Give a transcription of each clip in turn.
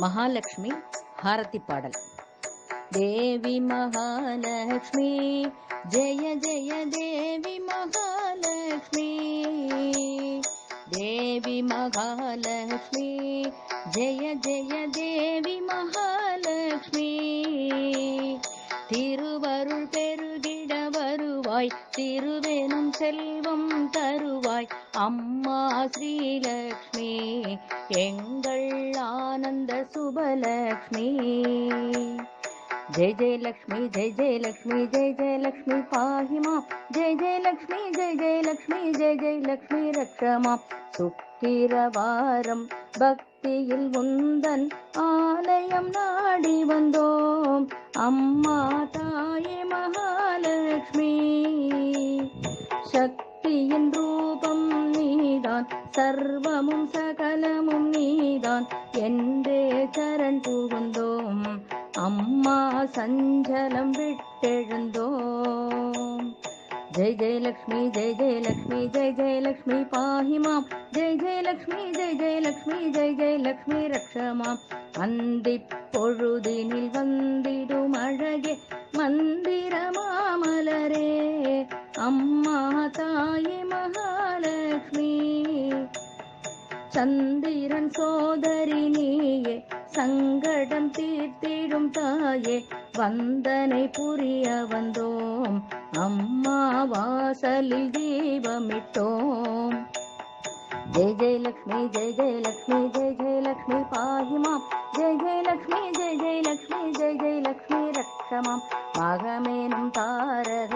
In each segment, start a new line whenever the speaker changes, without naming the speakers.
மகாலட்சுமி ஹாரதி பாடல் தேவி மகாலட்சுமி ஜெய ஜெய தேவி மகாலட்சுமி தேவி மகாலட்சுமி ஜெய ஜெய தேவி மகாலட்சுமி திருவருள் பெருகிட வருவாய் திருவெனும் செல்வம் தருவாய் அம்மா ஸ்ரீலக்ஷ்மி। எங்கள் ஆனந்த சுபலக்ஷ்மி। ஜெய ஜெயலக்ஷ்மி ஜெய ஜெயலக்ஷ்மி ஜெய ஜெயலக்ஷ்மி பாஹிமா ஜெய ஜெயலக்ஷ்மி ஜெய ஜெயலக்ஷ்மி ஜெய ஜெயலக்ஷ்மி ரக்ஷமா சுக்கிரவாரம் பக்தியில் உந்தன் ஆலயம் நாடி வந்தோம். அம்மா தாயே மகாலட்சுமி. சக்தியின் ரூபம் நீதான் சர்வமும் சகலமும் நீதான். என்றே சரண் புகுந்தோம். அம்மா சஞ்சலம் விட்டெழுந்தோம். ஜெய் ஜெயலக்ஷ்மி ஜெய் ஜெயலக்ஷ்மி ஜெய் ஜெயலக்ஷ்மி பாஹிமாம் ஜெய் ஜெயலக்ஷ்மி ஜெய் ஜெயலக்ஷ்மி ஜெய் ஜெயலக்ஷ்மி ரக்ஷமாம் அந்திப் பொழுதினில் வந்திடும் அழகே மந்திர மாமலரே. அம்மா தாயே மகாலட்சுமி சந்திரன் சோதரி நீயே சங்கடம் தீர்த்திடும் தாயே வந்தனை புரிய வந்தோம். அம்மா வாசலில் தீபமிட்டோம். ஜெய ஜெயலக்ஷ்மி ஜெய ஜெயலக்ஷ்மி ஜெய ஜெயலக்ஷ்மி பாயுமாம் ஜெய ஜெயலக்ஷ்மி ஜெய ஜெயலக்ஷ்மி ஜெய ஜெயலக்ஷ்மி ரக்ஷமாம் மகமேனும் தாரக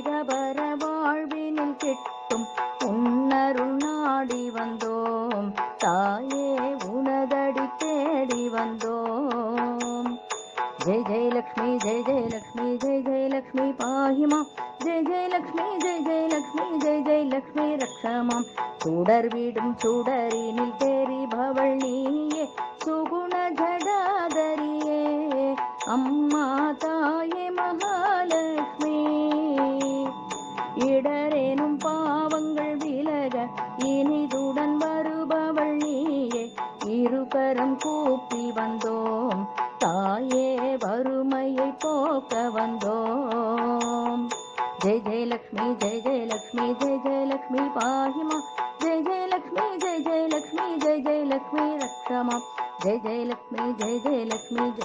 இகபர வாழ்வினில் கிட்டும் உன்னருள் வந்தோம். தாயே உனதடி தேடி வந்தோம். ஜெய் ஜெயலக்ஷ்மி ஜெய் ஜெயலக்ஷ்மி ஜெய் ஜெயலக்ஷ்மி பாகிமா. ஜெய் ஜெயலக்ஷ்மி ஜெய் ஜெயலக்ஷ்மி ஜெய் ஜெயலக்ஷ்மி ரக்ஷமாம். சுடர் விடும் சுடரினில் தெரிபவள் நீயே. சுகுண ஜடாதரியே. அம்மா தாயே மகா இடரேனும் பாவங்கள் விலக இனிதுடன் வருபவள் நீயே. இருகரம் கூப்பி வந்தோம். தாயே வறுமையை போக்க வந்தோம். ஜெய ஜெயலக்ஷ்மி ஜெய ஜெயலக்ஷ்மி ஜெய ஜெயலக்ஷ்மி பாஹிமா ஜெய ஜெயலக்ஷ்மி ஜெய ஜெயலக்ஷ்மி ஜெய ஜெயலக்ஷ்மி ரக்ஷமா ஜெய ஜெயலக்ஷ்மி ஜெய ஜெயலக்ஷ்மி ஜெய